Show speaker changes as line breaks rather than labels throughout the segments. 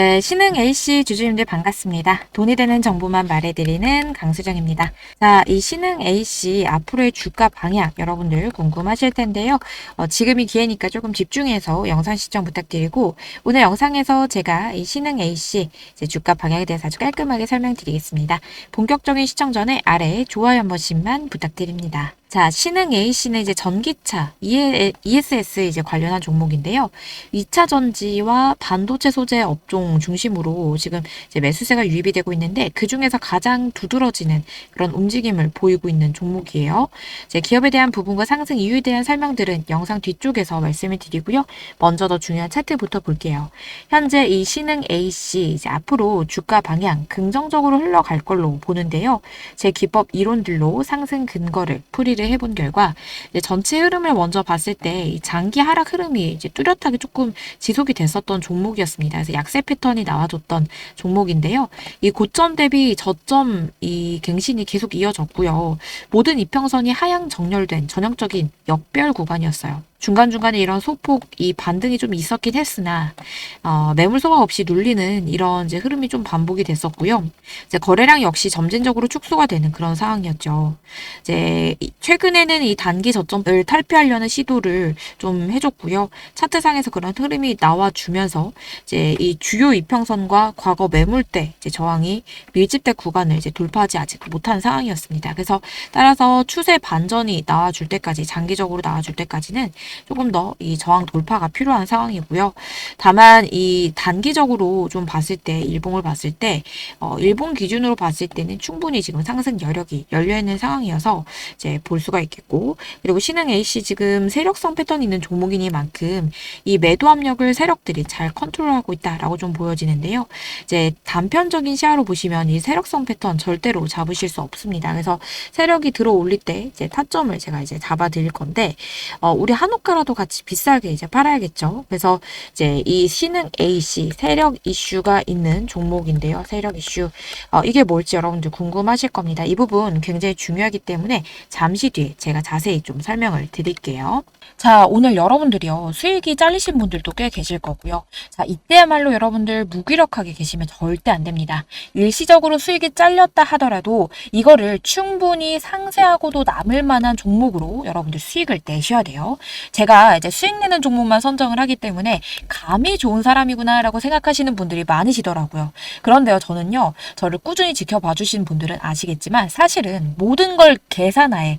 네, 신흥 A씨 주주님들 반갑습니다. 돈이 되는 정보만 말해드리는 강수정입니다. 자, 이 신흥 A씨 앞으로의 주가 방향 여러분들 궁금하실 텐데요. 어, 지금이 기회니까 조금 집중해서 영상 시청 부탁드리고 오늘 영상에서 제가 이 신흥 이제 주가 방향에 대해서 아주 깔끔하게 설명드리겠습니다. 본격적인 시청 전에 아래 좋아요 한 번씩만 부탁드립니다. 자, 신흥 A씨는 이제 전기차, ESS 이제 관련한 종목인데요. 2차 전지와 반도체 소재 업종 중심으로 지금 이제 매수세가 유입이 되고 있는데 그 중에서 가장 두드러지는 그런 움직임을 보이고 있는 종목이에요. 이제 기업에 대한 부분과 상승 이유에 대한 설명들은 영상 뒤쪽에서 말씀을 드리고요. 먼저 더 중요한 차트부터 볼게요. 현재 이 신흥 AC 이제 앞으로 주가 방향 긍정적으로 흘러갈 걸로 보는데요. 제 기법 이론들로 상승 근거를 풀이를 해본 결과 전체 흐름을 먼저 봤을 때이 장기 하락 흐름이 이제 뚜렷하게 조금 지속이 됐었던 종목이었습니다. 그래서 약세 패턴이 나와줬던 종목인데요. 이 고점 대비 저점 이 갱신이 계속 이어졌고요. 모든 이평선이 하향 정렬된 전형적인 역별 구간이었어요. 중간중간에 이런 소폭 이 반등이 좀 있었긴 했으나 어, 매물 소화 없이 눌리는 이런 이제 흐름이 좀 반복이 됐었고요. 이제 거래량 역시 점진적으로 축소가 되는 그런 상황이었죠. 이제 이- 최근에는 이 단기 저점을 탈피하려는 시도를 좀 해줬고요. 차트상에서 그런 흐름이 나와주면서 이제 이 주요 이평선과 과거 매물대 이제 저항이 밀집대 구간을 이제 돌파하지 아직 못한 상황이었습니다. 그래서 따라서 추세 반전이 나와줄 때까지 장기적으로 나와줄 때까지는 조금 더 이 저항 돌파가 필요한 상황이고요. 다만 이 단기적으로 좀 봤을 때 일봉을 봤을 때 어, 일본 기준으로 봤을 때는 충분히 지금 상승 여력이 열려 있는 상황이어서 이제 볼 수가 있겠고 그리고 신흥 AC 지금 세력성 패턴이 있는 종목이니만큼 이 매도 압력을 세력들이 잘 컨트롤하고 있다라고 좀 보여지는데요. 이제 단편적인 시야로 보시면 이 세력성 패턴 절대로 잡으실 수 없습니다. 그래서 세력이 들어 올릴 때 이제 타점을 제가 이제 잡아 드릴 건데 어, 우리 한옥 가라도 같이 비싸게 이제 팔아야겠죠. 그래서 이제 이 신흥 AC 세력 이슈가 있는 종목인데요. 세력 이슈 어, 이게 뭘지 여러분들 궁금하실 겁니다. 이 부분 굉장히 중요하기 때문에 잠시 뒤에 제가 자세히 좀 설명을 드릴게요. 자, 오늘 여러분들이요. 수익이 잘리신 분들도 꽤 계실 거고요. 자, 이때야말로 여러분들 무기력하게 계시면 절대 안 됩니다. 일시적으로 수익이 잘렸다 하더라도 이거를 충분히 상세하고도 남을 만한 종목으로 여러분들 수익을 내셔야 돼요. 제가 이제 수익 내는 종목만 선정을 하기 때문에 감이 좋은 사람이구나라고 생각하시는 분들이 많으시더라고요. 그런데요, 저는요, 저를 꾸준히 지켜봐 주신 분들은 아시겠지만 사실은 모든 걸 계산하에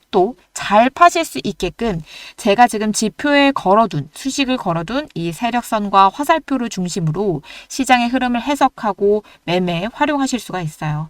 또 잘 파실 수 있게끔 제가 지금 지표에 걸어둔 수식을 걸어둔 이 세력선과 화살표를 중심으로 시장의 흐름을 해석하고 매매에 활용하실 수가 있어요.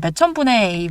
몇천 분의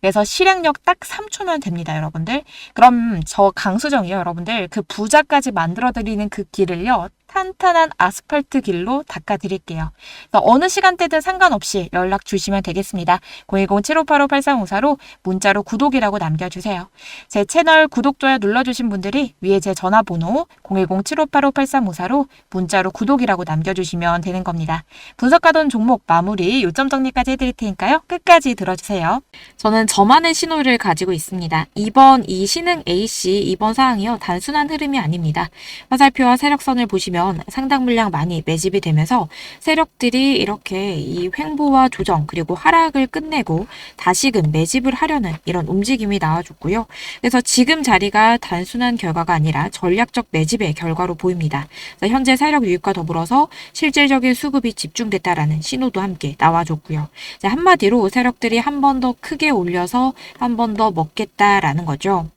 그래서 실행력 딱 3초면 됩니다, 여러분들. 그럼 저 강수정이요, 여러분들. 그 부자까지 만들어드리는 그 길을요, 탄탄한 아스팔트 길로 닦아드릴게요. 어느 시간대든 상관없이 연락 주시면 되겠습니다. 010-7585-8354로 문자로 구독이라고 남겨주세요. 제 채널 구독, 좋아요 눌러주신 분들이 위에 제 전화번호 010-7585-8354로 문자로 구독이라고 남겨주시면 되는 겁니다. 분석하던 종목 마무리 요점 정리까지 해드릴 테니까요. 끝까지 들어주세요. 저는 저만의 신호를 가지고 있습니다. 이번 이 신흥 A씨 이번 사항이요. 단순한 흐름이 아닙니다. 화살표와 세력선을 보시면 보면 상당 물량 많이 매집이 되면서 세력들이 이렇게 이 횡보와 조정 그리고 하락을 끝내고 다시금 매집을 하려는 이런 움직임이 나와줬고요. 그래서 지금 자리가 단순한 결과가 아니라 전략적 매집의 결과로 보입니다. 현재 세력 유입과 더불어서 실질적인 수급이 집중됐다라는 신호도 함께 나와줬고요. 한마디로 세력들이 한 번 더 크게 올려서 한 번 더 먹겠다라는 거죠.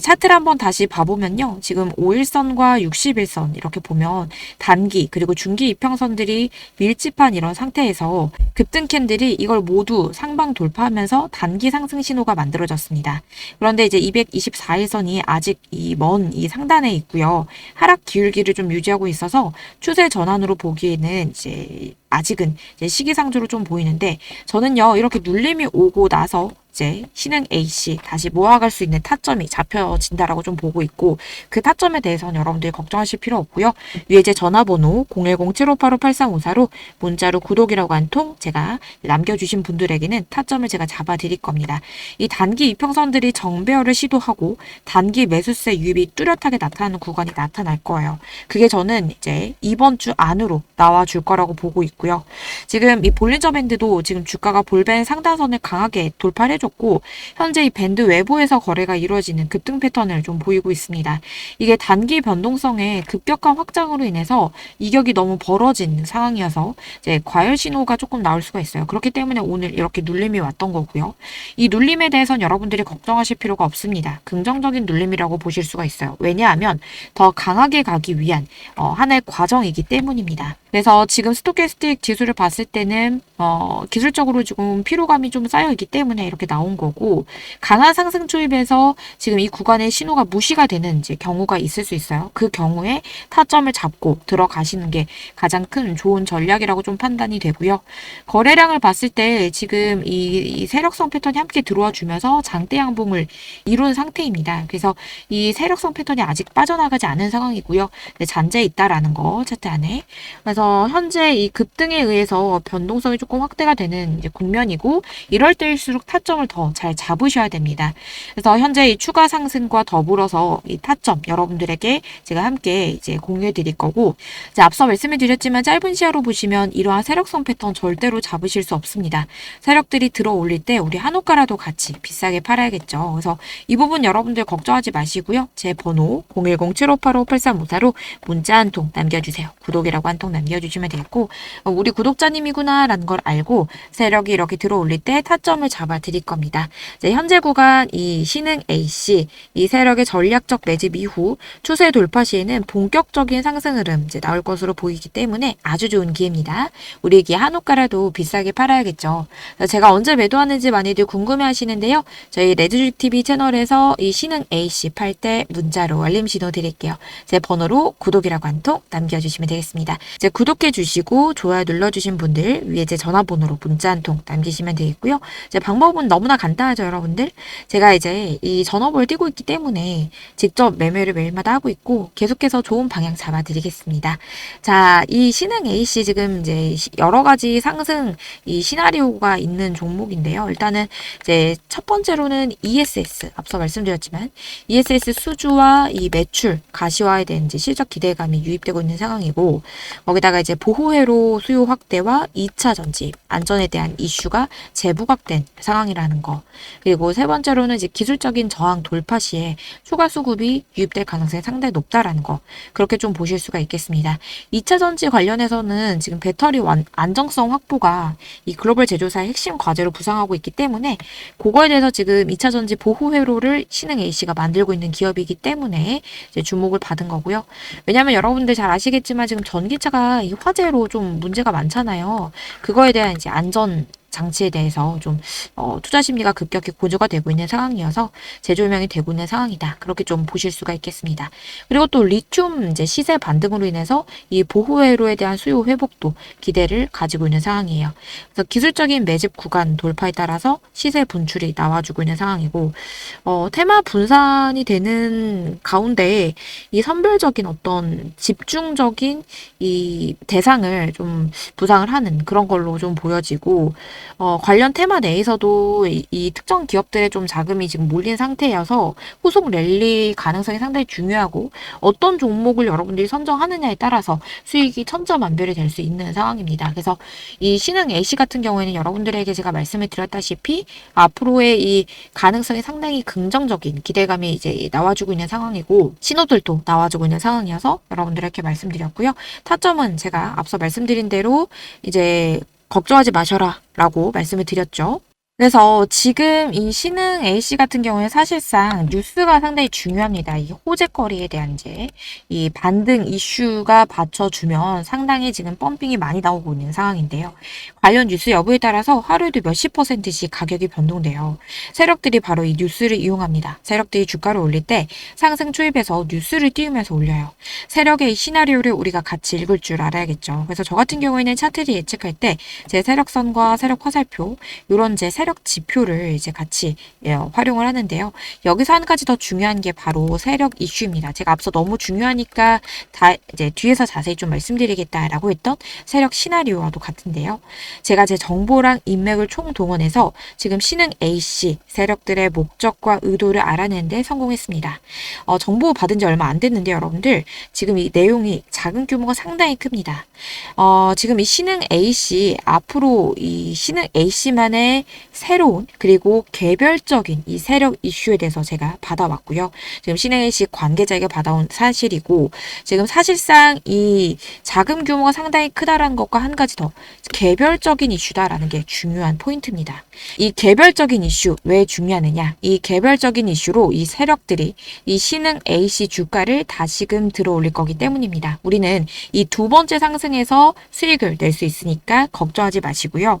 차트를 한번 다시 봐보면요. 지금 5일선과 61선 이렇게 보면 단기 그리고 중기 이평선들이 밀집한 이런 상태에서 급등 캔들이 이걸 모두 상방 돌파하면서 단기 상승 신호가 만들어졌습니다. 그런데 이제 224일선이 아직 이 먼이 상단에 있고요. 하락 기울기를 좀 유지하고 있어서 추세 전환으로 보기에는 이제 아직은 이제 시기상조로 좀 보이는데 저는요 이렇게 눌림이 오고 나서 이제 신흥 A씨 다시 모아갈 수 있는 타점이 잡혀진다라고 좀 보고 있고 그 타점에 대해서는 여러분들이 걱정하실 필요 없고요. 위에 제 전화번호 010-7585-8354로 문자로 구독이라고 한 통 제가 남겨주신 분들에게는 타점을 제가 잡아 드릴 겁니다. 이 단기 이평선들이 정배열을 시도하고 단기 매수세 유입이 뚜렷하게 나타나는 구간이 나타날 거예요. 그게 저는 이제 이번 주 안으로 나와 줄 거라고 보고 있고요. 지금 이 볼린저 밴드도 지금 주가가 볼벤 상단선을 강하게 돌파를 해줘 해줬고 현재 이 밴드 외부에서 거래가 이루어지는 급등 패턴을 좀 보이고 있습니다. 이게 단기 변동성의 급격한 확장으로 인해서 이격이 너무 벌어진 상황이어서 이제 과열 신호가 조금 나올 수가 있어요. 그렇기 때문에 오늘 이렇게 눌림이 왔던 거고요. 이 눌림에 대해서는 여러분들이 걱정하실 필요가 없습니다. 긍정적인 눌림이라고 보실 수가 있어요. 왜냐하면 더 강하게 가기 위한 어, 하나의 과정이기 때문입니다. 그래서 지금 스토캐스틱 지수를 봤을 때는 어, 기술적으로 지금 피로감이 좀 쌓여 있기 때문에 이렇게 나온 거고 강한 상승 초입에서 지금 이 구간의 신호가 무시가 되는 이제 경우가 있을 수 있어요. 그 경우에 타점을 잡고 들어가시는 게 가장 큰 좋은 전략이라고 좀 판단이 되고요. 거래량을 봤을 때 지금 이, 이 세력성 패턴이 함께 들어와 주면서 장대 양봉을 이룬 상태입니다. 그래서 이 세력성 패턴이 아직 빠져나가지 않은 상황이고요. 네, 잔재 있다라는 거 차트 안에. 그래서 현재 이 급등에 의해서 변동성이 조금 확대가 되는 국면이고 이럴 때일수록 타점을 더 잘 잡으셔야 됩니다. 그래서 현재 이 추가 상승과 더불어서 이 타점 여러분들에게 제가 함께 이제 공유해 드릴 거고 이제 앞서 말씀해 드렸지만 짧은 시야로 보시면 이러한 세력성 패턴 절대로 잡으실 수 없습니다. 세력들이 들어 올릴 때 우리 한옥가라도 같이 비싸게 팔아야겠죠. 그래서 이 부분 여러분들 걱정하지 마시고요. 제 번호 010-7585-8354로 문자 한 통 남겨주세요. 구독이라고 한 통 남겨주시면 되겠고 어, 우리 구독자님이구나 라는 걸 알고 세력이 이렇게 들어 올릴 때 타점을 잡아 드릴 겁니다. 현재 구간 이 신흥 AC 이 세력의 전략적 매집 이후 추세 돌파 시에는 본격적인 상승 흐름 이제 나올 것으로 보이기 때문에 아주 좋은 기회입니다. 우리에게 한옥가라도 비싸게 팔아야겠죠. 제가 언제 매도하는지 많이들 궁금해 하시는데요. 저희 레드죽 TV 채널에서 이 신흥 AC 팔 때 문자로 알림 신호 드릴게요. 제 번호로 구독이라고 한 통 남겨주시면 되겠습니다. 이제 구독해 주시고 좋아요 눌러주신 분들 위에 제 전화번호로 문자 한 통 남기시면 되겠고요. 이제 방법은 너무나 간단하죠, 여러분들. 제가 이제 이 전업을 뛰고 있기 때문에 직접 매매를 매일마다 하고 있고 계속해서 좋은 방향 잡아드리겠습니다. 자, 이 신흥 AC 지금 이제 시- 여러 가지 상승 이 시나리오가 있는 종목인데요. 일단은 이제 첫 번째로는 ESS 앞서 말씀드렸지만 ESS 수주와 이 매출 가시화에 대한 이제 실적 기대감이 유입되고 있는 상황이고 거기다가 이제 보호회로 수요 확대와 2차 전지 안전에 대한 이슈가 재부각된 상황이라 는 거 그리고 세 번째로는 이제 기술적인 저항 돌파 시에 추가 수급이 유입될 가능성이 상당히 높다라는 거 그렇게 좀 보실 수가 있겠습니다. 2차 전지 관련해서는 지금 배터리 완, 안정성 확보가 이 글로벌 제조사의 핵심 과제로 부상하고 있기 때문에 그거에 대해서 지금 2차 전지 보호 회로를 신흥 A씨가 만들고 있는 기업이기 때문에 이제 주목을 받은 거고요. 왜냐하면 여러분들 잘 아시겠지만 지금 전기차가 이 화재로 좀 문제가 많잖아요. 그거에 대한 이제 안전 장치에 대해서 좀 어, 투자 심리가 급격히 고조가 되고 있는 상황이어서 재조명이 되고 있는 상황이다. 그렇게 좀 보실 수가 있겠습니다. 그리고 또 리튬 이제 시세 반등으로 인해서 이 보호회로에 대한 수요 회복도 기대를 가지고 있는 상황이에요. 그래서 기술적인 매집 구간 돌파에 따라서 시세 분출이 나와주고 있는 상황이고 어, 테마 분산이 되는 가운데 이 선별적인 어떤 집중적인 이 대상을 좀 부상을 하는 그런 걸로 좀 보여지고 어, 관련 테마 내에서도 이, 이 특정 기업들의 좀 자금이 지금 몰린 상태여서 후속 랠리 가능성이 상당히 중요하고 어떤 종목을 여러분들이 선정하느냐에 따라서 수익이 천차만별이 될 수 있는 상황입니다. 그래서 이 신흥 AC 같은 경우에는 여러분들에게 제가 말씀을 드렸다시피 앞으로의 이 가능성이 상당히 긍정적인 기대감이 이제 나와주고 있는 상황이고 신호들도 나와주고 있는 상황이어서 여러분들에게 말씀드렸고요. 타점은 제가 앞서 말씀드린 대로 이제 걱정하지 마셔라 라고 말씀을 드렸죠. 그래서 지금 이 신흥 A씨 같은 경우에 사실상 뉴스가 상당히 중요합니다. 이 호재거리에 대한 이제 이 반등 이슈가 받쳐주면 상당히 지금 펌핑이 많이 나오고 있는 상황인데요. 관련 뉴스 여부에 따라서 하루에도 몇십 퍼센트씩 가격이 변동돼요. 세력들이 바로 이 뉴스를 이용합니다. 세력들이 주가를 올릴 때 상승 초입에서 뉴스를 띄우면서 올려요. 세력의 이 시나리오를 우리가 같이 읽을 줄 알아야겠죠. 그래서 저 같은 경우에는 차트를 예측할 때 제 세력선과 세력 화살표 이런 제 세력 지표를 이제 같이 예, 활용을 하는데요. 여기서 한 가지 더 중요한 게 바로 세력 이슈입니다. 제가 앞서 너무 중요하니까 다 이제 뒤에서 자세히 좀 말씀드리겠다라고 했던 세력 시나리오와도 같은데요. 제가 제 정보랑 인맥을 총동원해서 지금 신흥 A씨 세력들의 목적과 의도를 알아내는데 성공했습니다. 어, 정보 받은 지 얼마 안 됐는데 여러분들 지금 이 내용이 작은 규모가 상당히 큽니다. 어, 지금 이 신흥 A씨 앞으로 이 신흥 A씨만의 새로운 그리고 개별적인 이 세력 이슈에 대해서 제가 받아왔고요. 지금 A씨 관계자에게 받아온 사실이고 지금 사실상 이 자금 규모가 상당히 크다라는 것과 한 가지 더 개별적인 이슈다라는 게 중요한 포인트입니다. 이 개별적인 이슈 왜 중요하느냐? 이 개별적인 이슈로 이 세력들이 이 신흥 A씨 주가를 다시금 들어올릴 거기 때문입니다. 우리는 이 두 번째 상승에서 수익을 낼 수 있으니까 걱정하지 마시고요.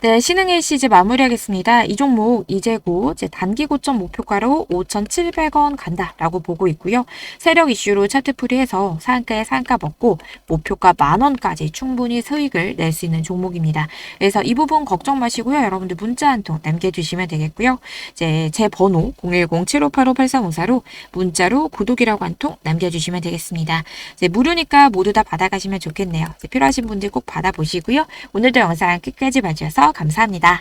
네, 신흥일 시 이제 마무리하겠습니다. 이 종목 이제 곧 이제 단기 고점 목표가로 5,700원 간다라고 보고 있고요. 세력 이슈로 차트 풀이해서 상가에 상가 먹고 목표가 만 원까지 충분히 수익을 낼 수 있는 종목입니다. 그래서 이 부분 걱정 마시고요. 여러분들 문자 한 통 남겨주시면 되겠고요. 이제 제 번호 010-7585-8354로 문자로 구독이라고 한 통 남겨주시면 되겠습니다. 이제 무료니까 모두 다 받아가시면 좋겠네요. 필요하신 분들 꼭 받아보시고요. 오늘도 영상 끝까지 봐주셔서 감사합니다.